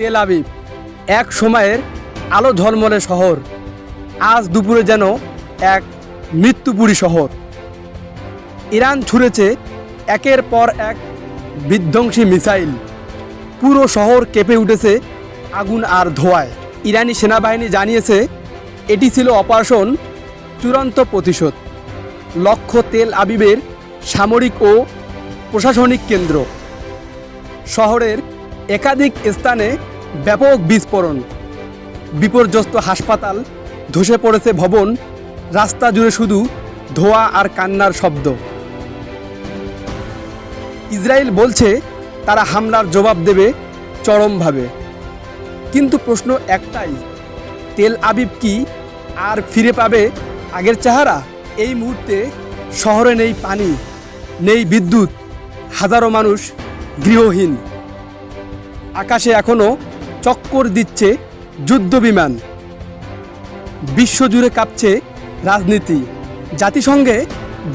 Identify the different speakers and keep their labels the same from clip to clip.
Speaker 1: Tel Aviv. এক সময়ের আলো ঝলমলে শহর। আজ দুপুরে যেন এক মৃত্যুপুরী শহর। ইরান ছুঁড়েছে একের পর এক বিধ্বংসী মিসাইল। পুরো শহর কেঁপে উঠেছে আগুন আর ধোঁয়ায়। ইরানি সেনাবাহিনী জানিয়েছে, এটি ছিল অপারেশন চূড়ান্ত প্রতিশোধ। লক্ষ্য তেল আবিবের সামরিক ও প্রশাসনিক কেন্দ্র। শহরের একাধিক স্থানে ব্যাপক বিস্ফোরণ। বিপর্যস্ত হাসপাতাল, ধসে পড়েছে ভবন, রাস্তা জুড়ে শুধু ধোঁয়া আর কান্নার শব্দ। ইসরায়েল বলছে তারা হামলার জবাব দেবে চরমভাবে। কিন্তু প্রশ্ন একটাই, তেল আবিব কি আর ফিরে পাবে আগের চেহারা? এই মুহূর্তে শহরে নেই পানি, নেই বিদ্যুৎ, হাজারো মানুষ গৃহহীন। আকাশে এখনও চক্কর দিচ্ছে যুদ্ধবিমান। বিশ্বজুড়ে কাঁপছে রাজনীতি। জাতিসংঘে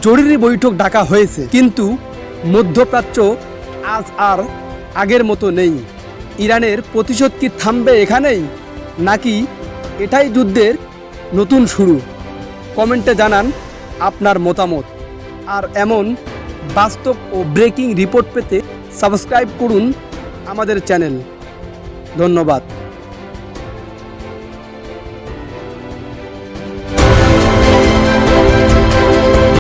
Speaker 1: জরুরি বৈঠক ডাকা হয়েছে, কিন্তু মধ্যপ্রাচ্য আজ আর আগের মতো নেই। ইরানের প্রতিশোধ কি থামবে এখানেই? নাকি এটাই যুদ্ধের নতুন শুরু? কমেন্টে জানান আপনার মতামত। আর এমন বাস্তব ও ব্রেকিং রিপোর্ট পেতে সাবস্ক্রাইব করুন আমাদের চ্যানেল। ধন্যবাদ।